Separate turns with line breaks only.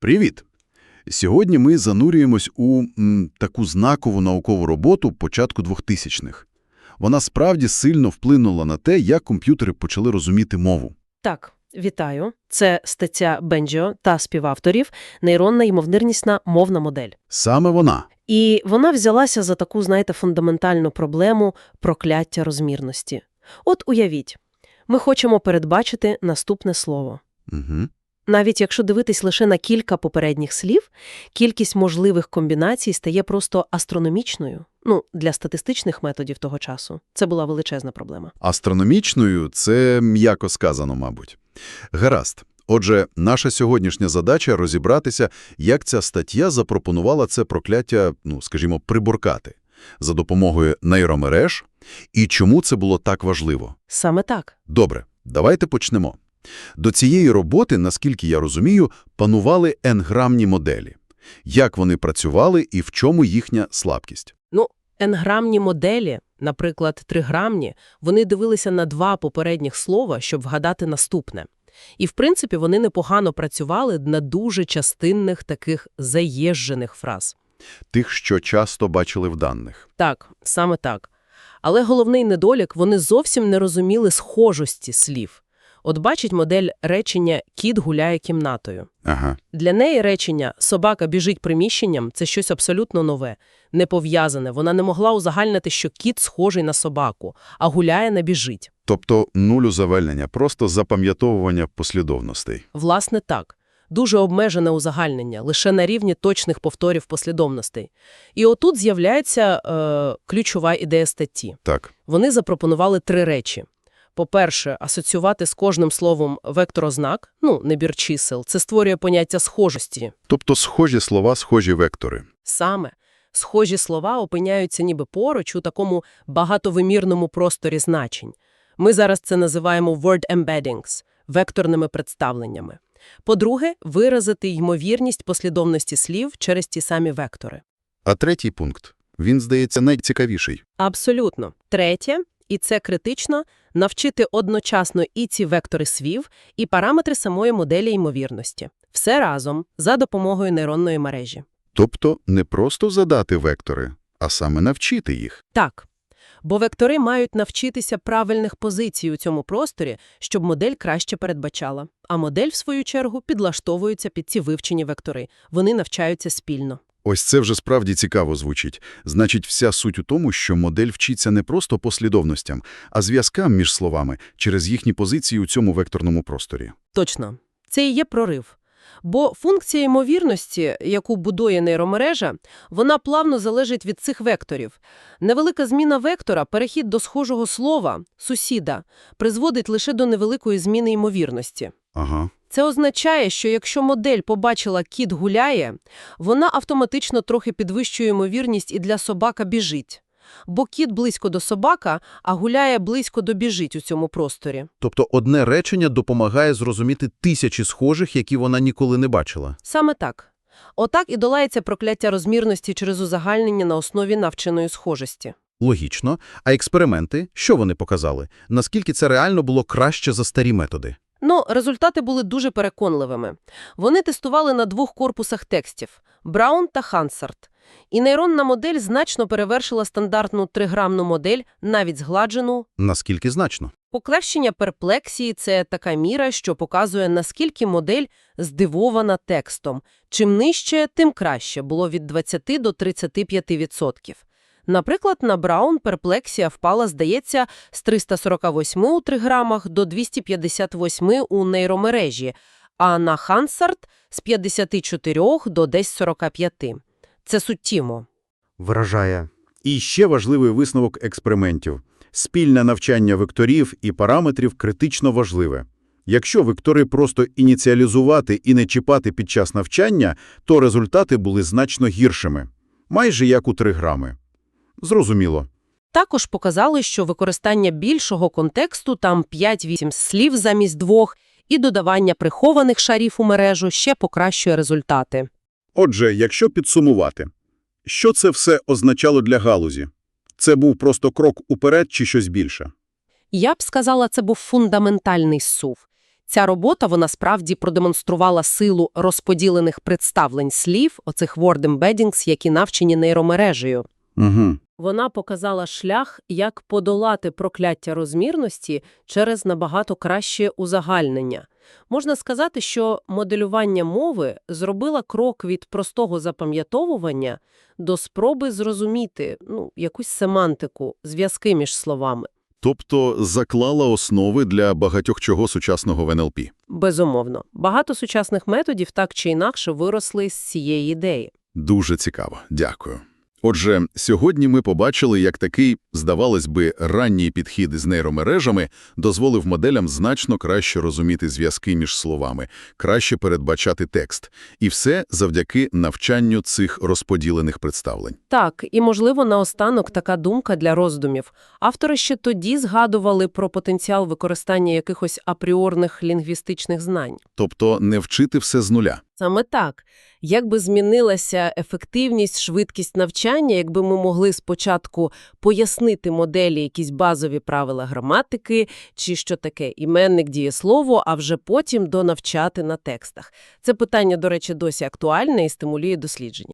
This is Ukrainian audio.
Привіт! Сьогодні ми занурюємось у м, таку знакову наукову роботу початку 2000-х. Вона справді сильно вплинула на те, як комп'ютери почали розуміти мову.
Так, вітаю. Це стаття Бенджіо та співавторів «Нейронна ймовірнісна мовна модель».
Саме вона.
І вона взялася за таку, знаєте, фундаментальну проблему прокляття розмірності. От уявіть, ми хочемо передбачити наступне слово.
Угу.
Навіть якщо дивитись лише на кілька попередніх слів, кількість можливих комбінацій стає просто астрономічною. Ну, для статистичних методів того часу. Це була величезна проблема.
Астрономічною – це м'яко сказано, мабуть. Гаразд. Отже, наша сьогоднішня задача – розібратися, як ця стаття запропонувала це прокляття, ну, скажімо, приборкати за допомогою нейромереж і чому це було так важливо.
Саме так.
Добре, давайте почнемо. До цієї роботи, наскільки я розумію, панували енграмні моделі. Як вони працювали і в чому їхня слабкість?
Ну, Енграмні моделі, наприклад, триграмні, вони дивилися на два попередніх слова, щоб вгадати наступне. І, в принципі, вони непогано працювали на дуже частинних таких заїжджених фраз.
Тих, що часто бачили в даних.
Так, саме так. Але головний недолік – вони зовсім не розуміли схожості слів. От бачить модель речення «кіт гуляє кімнатою».
Ага.
Для неї речення «собака біжить приміщенням» – це щось абсолютно нове, не пов'язане. Вона не могла узагальнити, що кіт схожий на собаку, а гуляє не біжить.
Тобто нулю завельнення, просто запам'ятовування послідовностей.
Власне так. Дуже обмежене узагальнення, лише на рівні точних повторів послідовностей. І отут з'являється е, ключова ідея статті.
Так.
Вони запропонували три речі. По-перше, асоціювати з кожним словом векторознак, ну, набір чисел, це створює поняття схожості.
Тобто схожі слова, схожі вектори.
Саме. Схожі слова опиняються ніби поруч у такому багатовимірному просторі значень. Ми зараз це називаємо word embeddings – векторними представленнями. По-друге, виразити ймовірність послідовності слів через ті самі вектори.
А третій пункт. Він, здається, найцікавіший.
Абсолютно. Третє, і це критично, навчити одночасно і ці вектори свів, і параметри самої моделі ймовірності. Все разом, за допомогою нейронної мережі.
Тобто не просто задати вектори, а саме навчити їх.
Так. Бо вектори мають навчитися правильних позицій у цьому просторі, щоб модель краще передбачала. А модель, в свою чергу, підлаштовується під ці вивчені вектори. Вони навчаються спільно.
Ось це вже справді цікаво звучить. Значить, вся суть у тому, що модель вчиться не просто послідовностям, а зв'язкам між словами через їхні позиції у цьому векторному просторі.
Точно. Це і є прорив. Бо функція ймовірності, яку будує нейромережа, вона плавно залежить від цих векторів. Невелика зміна вектора, перехід до схожого слова, сусіда, призводить лише до невеликої зміни ймовірності.
Ага.
Це означає, що якщо модель побачила «кіт гуляє», вона автоматично трохи підвищує ймовірність і для собака біжить. Бо кіт близько до собака, а гуляє близько до біжить у цьому просторі.
Тобто одне речення допомагає зрозуміти тисячі схожих, які вона ніколи не бачила.
Саме так. Отак і долається прокляття розмірності через узагальнення на основі навченої схожості.
Логічно. А експерименти, що вони показали? Наскільки це реально було краще за старі методи?
Ну, результати були дуже переконливими. Вони тестували на двох корпусах текстів – Браун та Хансарт. І нейронна модель значно перевершила стандартну триграмну модель, навіть згладжену.
Наскільки значно?
Покращення перплексії – це така міра, що показує, наскільки модель здивована текстом. Чим нижче, тим краще, було від 20 до 35%. Наприклад, на Браун перплексія впала, здається, з 348 у триграмах до 258 у нейромережі, а на Хансарт – з 54 до десь 45. Це суттєво.
Вражає.
І ще важливий висновок експериментів. Спільне навчання векторів і параметрів критично важливе. Якщо вектори просто ініціалізувати і не чіпати під час навчання, то результати були значно гіршими. Майже як у триграми. Зрозуміло.
Також показали, що використання більшого контексту, там 5-8 слів замість двох, і додавання прихованих шарів у мережу ще покращує результати.
Отже, якщо підсумувати, що це все означало для галузі? Це був просто крок уперед чи щось більше?
Я б сказала, це був фундаментальний сув. Ця робота, вона справді продемонструвала силу розподілених представлень слів, оцих word embeddings, які навчені нейромережею.
Угу.
Вона показала шлях, як подолати прокляття розмірності через набагато краще узагальнення. Можна сказати, що моделювання мови зробила крок від простого запам'ятовування до спроби зрозуміти ну, якусь семантику, зв'язки між словами.
Тобто заклала основи для багатьох чого сучасного в НЛП.
Безумовно. Багато сучасних методів так чи інакше виросли з цієї ідеї.
Дуже цікаво. Дякую. Отже, сьогодні ми побачили, як такий, здавалось би, ранній підхід із нейромережами дозволив моделям значно краще розуміти зв'язки між словами, краще передбачати текст. І все завдяки навчанню цих розподілених представлень.
Так, і, можливо, наостанок така думка для роздумів. Автори ще тоді згадували про потенціал використання якихось апріорних лінгвістичних знань.
Тобто не вчити все з нуля.
Саме так. Як би змінилася ефективність, швидкість навчання, якби ми могли спочатку пояснити моделі якісь базові правила граматики, чи що таке іменник, дієслово, а вже потім донавчати на текстах. Це питання, до речі, досі актуальне і стимулює дослідження.